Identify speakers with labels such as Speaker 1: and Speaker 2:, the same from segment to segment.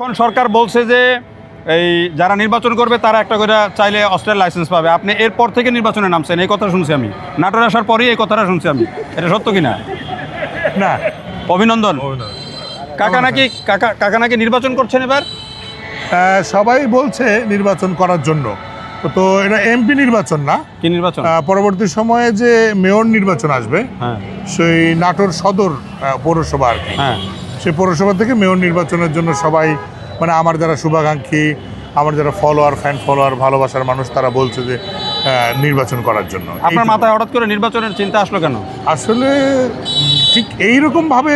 Speaker 1: এখন সরকার বলছে যে এই যারা নির্বাচন করবে তারা একটা করে চাইলে অস্ট্রেল লাইসেন্স পাবে। আপনি এরপর থেকে নির্বাচনে নামছেন এই কথা শুনছি আমি। নাটোর আসার পরেই এই কথাটা শুনছি আমি। এটা সত্য কিনা?
Speaker 2: না।
Speaker 1: না অভিনন্দন। কাকা নাকি কাকা কাকা নাকি নির্বাচন করছেন এবার?
Speaker 2: সবাই বলছে নির্বাচন করার জন্য। তো- তো এটা এমপি নির্বাচন না।
Speaker 1: কি নির্বাচন?
Speaker 2: পরবর্তী সময়ে যে মেয়র নির্বাচন আসবে
Speaker 1: হ্যাঁ।
Speaker 2: সেই নাটোর সদর পৌরসভা আর কি।
Speaker 1: হ্যাঁ।
Speaker 2: সেই পৌরসভা থেকে মেয়র নির্বাচনের জন্য সবাই মানে আমার যারা শুভাকাঙ্ক্ষী আমার যারা ফলোয়ার ফ্যান ফলোয়ার ভালোবাসার মানুষ তারা বলছে যে নির্বাচন করার জন্য।
Speaker 1: আপনার মাথায় হঠাৎ করে নির্বাচনের চিন্তা আসলো কেন?
Speaker 2: আসলে ঠিক এইরকম ভাবে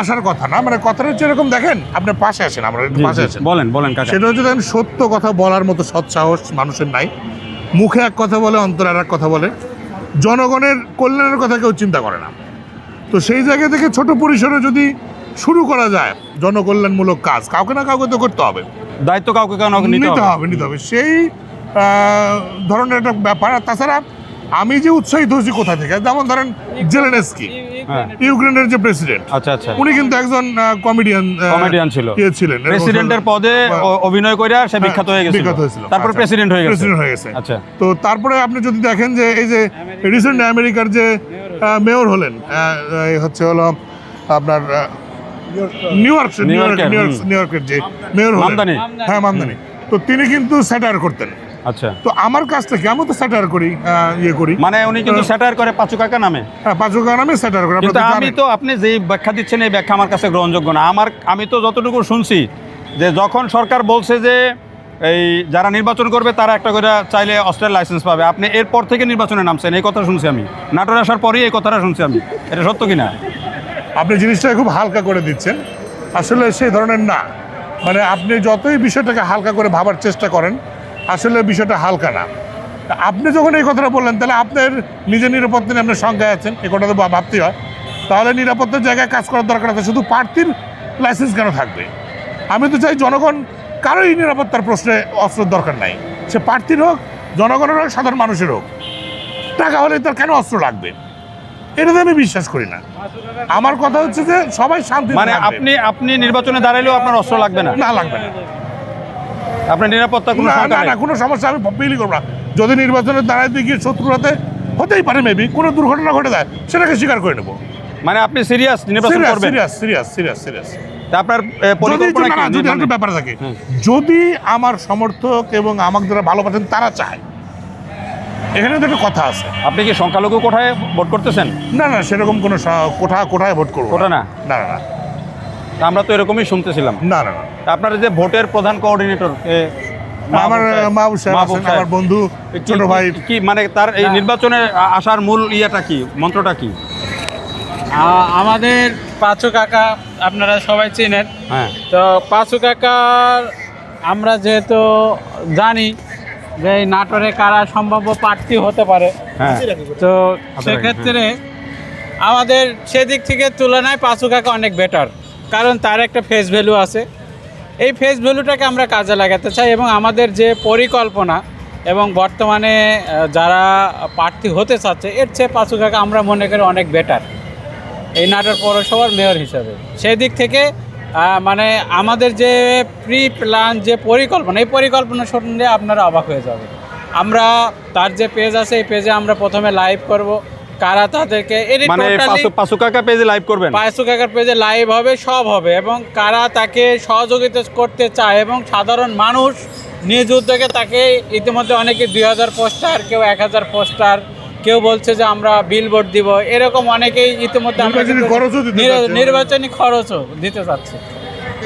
Speaker 2: আসার কথা না মানে কথাটা হচ্ছে এরকম দেখেন আপনি পাশে আসেন আমরা একটু পাশে আছেন।
Speaker 1: বলেন বলেন
Speaker 2: সেটা হচ্ছে দেখেন সত্য কথা বলার মতো সৎসাহস মানুষের নাই। মুখে এক কথা বলে অন্তরে আর এক কথা বলে। জনগণের কল্যাণের কথা কেউ চিন্তা করে না। তো সেই জায়গা থেকে ছোট পরিসরে যদি শুরু করা যায় জনকল্যাণমূলক কাজ। কাউকে না কাউকে তো করতে হবে।
Speaker 1: দায়িত্ব কাউকে নিতে হবে?
Speaker 2: নিতে হবে। সেই ধরনের একটা ব্যাপার। আর তাছাড়া আমি যে উৎসাহিত হয়েছি কোথা থেকে যেমন ধরেন জেলেনেস্কি
Speaker 1: হ্যাঁ।
Speaker 2: ইউক্রেনের যে প্রেসিডেন্ট
Speaker 1: আচ্ছা আচ্ছা।
Speaker 2: উনি কিন্তু একজন কমেডিয়ান
Speaker 1: কমেডিয়ান ছিল।
Speaker 2: ইয়ে ছিলেন।
Speaker 1: প্রেসিডেন্টের পদে অভিনয় করে সে বিখ্যাত হয়ে গেছিল।
Speaker 2: বিখ্যাত হয়েছিল।
Speaker 1: তারপর
Speaker 2: আচ্ছা।
Speaker 1: প্রেসিডেন্ট হয়ে গেছে।
Speaker 2: প্রেসিডেন্ট হয়ে গেছে।
Speaker 1: আচ্ছা।
Speaker 2: তো তারপরে আপনি যদি দেখেন যে এই যে রিসেন্ট আমেরিকার যে মেয়র হলেন এই হচ্ছে হলো আপনার New York New York New York
Speaker 1: হুম।
Speaker 2: নিউ ইয়র্কের যে মেয়র
Speaker 1: মামদানি?
Speaker 2: হ্যাঁ মামদানি। তো তিনি কিন্তু স্যাটায়ার করতেন।
Speaker 1: আচ্ছা।
Speaker 2: তো আমার কাজটা কি আমি তো করি ইয়ে করি।
Speaker 1: মানে উনি কিন্তু স্যাটায়ার করে পাঁচু কাকা নামে।
Speaker 2: হ্যাঁ পাঁচু গান আমি স্যাটায়ার করি
Speaker 1: কিন্তু আমি তো আপনি যেই ব্যাখ্যা দিচ্ছেন এই ব্যাখ্যা আমার কাছে গ্রহণযোগ্য না। আমার আমি তো যতটুকু শুনছি যে যখন সরকার বলছে যে এই যারা নির্বাচন করবে তারা একটা করে চাইলে অস্ট্রেল লাইসেন্স পাবে। আপনি এরপর থেকে নির্বাচনে নামছেন এই কথা শুনছি আমি। নাটোর আসার পরেই এই কথাটা শুনছি আমি। এটা সত্য কিনা?
Speaker 2: আপনি জিনিসটা খুব হালকা করে দিচ্ছেন। আসলে সেই ধরনের না। মানে আপনি যতই বিষয়টাকে হালকা করে ভাবার চেষ্টা করেন, আসলে বিষয়টা হালকা না। আপনি যখন এই কথাটা বললেন, তাহলে আপনার নিজের নিরাপত্তা নিয়ে আপনার সংখ্যায় আছেন এই কথাটা ভাবতেই হয়। তাহলে নিরাপত্তার জায়গায় কাজ করার দরকার আছে, শুধু প্রার্থীর লাইসেন্স কেন থাকবে? আমি তো চাই জনগণ কারোই নিরাপত্তার প্রশ্নে অস্ত্রের দরকার নাই। সে প্রার্থীর হোক, জনগণের হোক, সাধারণ মানুষের হোক। টাকা হলে তার কেন অস্ত্র লাগবে? এটাতে আমি বিশ্বাস করি না। আমার কথা হচ্ছে যে সবাই শান্তি
Speaker 1: মানে আপনি আপনি নির্বাচনে দাঁড়াইলেও আপনার অস্ত্র লাগবে না?
Speaker 2: না লাগবে না।
Speaker 1: আপনার নিরাপত্তা কোনো
Speaker 2: না না কোনো সমস্যা আমি বিলি করব না। যদি নির্বাচনের দাঁড়াইতে গিয়ে শত্রুর হাতে হতেই পারে মেবি কোনো দুর্ঘটনা ঘটে যায় সেটাকে স্বীকার করে নেব।
Speaker 1: মানে আপনি সিরিয়াস নির্বাচন করবেন?
Speaker 2: সিরিয়াস সিরিয়াস সিরিয়াস সিরিয়াস
Speaker 1: আপনার পরিকল্পনা
Speaker 2: যদি ব্যাপার থাকে যদি আমার সমর্থক এবং আমাকে যারা ভালোবাসেন তারা চায় এখানে তো একটা কথা আছে।
Speaker 1: আপনি কি সংখ্যালঘু কোঠায় ভোট করতেছেন?
Speaker 2: না না সেরকম কোনো কোঠা কোঠায় ভোট করব
Speaker 1: কোঠা না?
Speaker 2: না না
Speaker 1: আমরা তো এরকমই শুনতেছিলাম।
Speaker 2: না না
Speaker 1: আপনার যে ভোটের প্রধান কোঅর্ডিনেটর
Speaker 2: আমার মাহবুব সাহেব আমার বন্ধু ছোট ভাই।
Speaker 1: কি মানে তার এই নির্বাচনে আসার মূল ইয়েটা কি মন্ত্রটা কি?
Speaker 3: আমাদের পাঁচু কাকা আপনারা সবাই চেনেন।
Speaker 1: হ্যাঁ।
Speaker 3: তো পাঁচু কাকার আমরা যেহেতু জানি যে এই নাটোরে কারা সম্ভাব্য প্রার্থী হতে পারে।
Speaker 1: হ্যাঁ।
Speaker 3: তো সেক্ষেত্রে আমাদের সেদিক থেকে তুলনায় পাঁচু কাকা অনেক বেটার কারণ তার একটা ফেস ভ্যালু আছে। এই ফেস ভ্যালুটাকে আমরা কাজে লাগাতে চাই এবং আমাদের যে পরিকল্পনা এবং বর্তমানে যারা প্রার্থী হতে চাচ্ছে এর চেয়ে পাঁচু কাকা আমরা মনে করি অনেক বেটার এই নাটোর পৌরসভার মেয়র হিসাবে। সেই দিক থেকে মানে আমাদের যে প্রি প্ল্যান যে পরিকল্পনা এই পরিকল্পনা শুনলে আপনারা অবাক হয়ে যাবে আমরা তার যে পেজ আছে এই পেজে আমরা প্রথমে লাইভ করব। কারা তাদেরকে
Speaker 1: মানে কাকা পেজে লাইভ করবেন?
Speaker 3: পাঁচশো কাকার পেজে লাইভ হবে সব হবে। এবং কারা তাকে সহযোগিতা করতে চায় এবং সাধারণ মানুষ নিজ উদ্যোগে তাকে ইতিমধ্যে অনেকে দুই হাজার পোস্টার কেউ এক হাজার পোস্টার কেউ বলছে যে আমরা বিলবোর্ড দিব এরকম অনেকেই ইতিমধ্যে
Speaker 2: নির্বাচনী খরচও দিতে চাচ্ছে।
Speaker 3: নির্বাচনী খরচও দিতে চাচ্ছি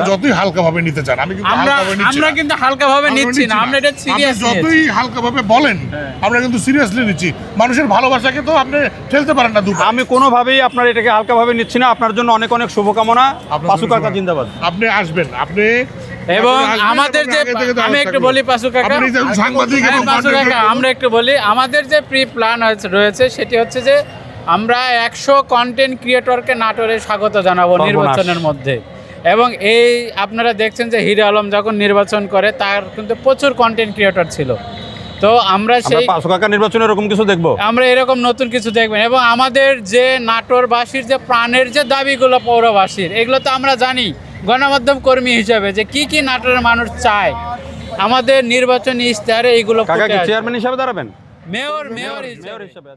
Speaker 2: যতই হালকা ভাবে নিতে চান আমি
Speaker 3: আমরা
Speaker 2: নিচ্ছি
Speaker 3: আমরা
Speaker 2: না।
Speaker 3: কিন্তু হালকাভাবে নিচ্ছি না আমরা এটা সিরিয়াস
Speaker 2: যতই হালকাভাবে বলেন আমরা কিন্তু সিরিয়াসলি নিচ্ছি। মানুষের ভালোবাসাকে তো আপনি ঠেলতে পারেন না
Speaker 1: আমি কোনোভাবেই আপনার এটাকে হালকাভাবে নিচ্ছি না। আপনার জন্য অনেক অনেক শুভকামনা। জিন্দাবাদ।
Speaker 2: আপনি আসবেন। আপনি
Speaker 3: এবং আমাদের যে আমি একটু বলি পাশু কাকা।
Speaker 2: আপনি যে সাংবাদিক
Speaker 3: হ্যাঁ, টাকা
Speaker 2: creator-
Speaker 3: আমরা একটু বলি। আমাদের যে প্রি প্ল্যান রয়েছে সেটি হচ্ছে যে আমরা একশো কন্টেন্ট ক্রিয়েটরকে নাটোরে স্বাগত জানাব নির্বাচনের মধ্যে। এবং এই আপনারা দেখছেন যে হিরে আলম যখন নির্বাচন করে তার কিন্তু প্রচুর কন্টেন্ট ক্রিয়েটর ছিল। তো আমরা সেই
Speaker 1: পাঁচু কাকা নির্বাচনে এরকম কিছু দেখব?
Speaker 3: আমরা এরকম নতুন কিছু দেখবেন এবং আমাদের যে নাটোরবাসীর যে প্রাণের যে দাবিগুলো পৌরবাসীর এগুলো তো আমরা জানি। গণমাধ্যম কর্মী হিসাবে যে কি কি নাটোরের মানুষ চায় আমাদের নির্বাচনী ইশতেহারে এইগুলো।
Speaker 1: চেয়ারম্যান হিসাবে দাঁড়াবেন
Speaker 3: মেয়র মেয়র হিসেবে।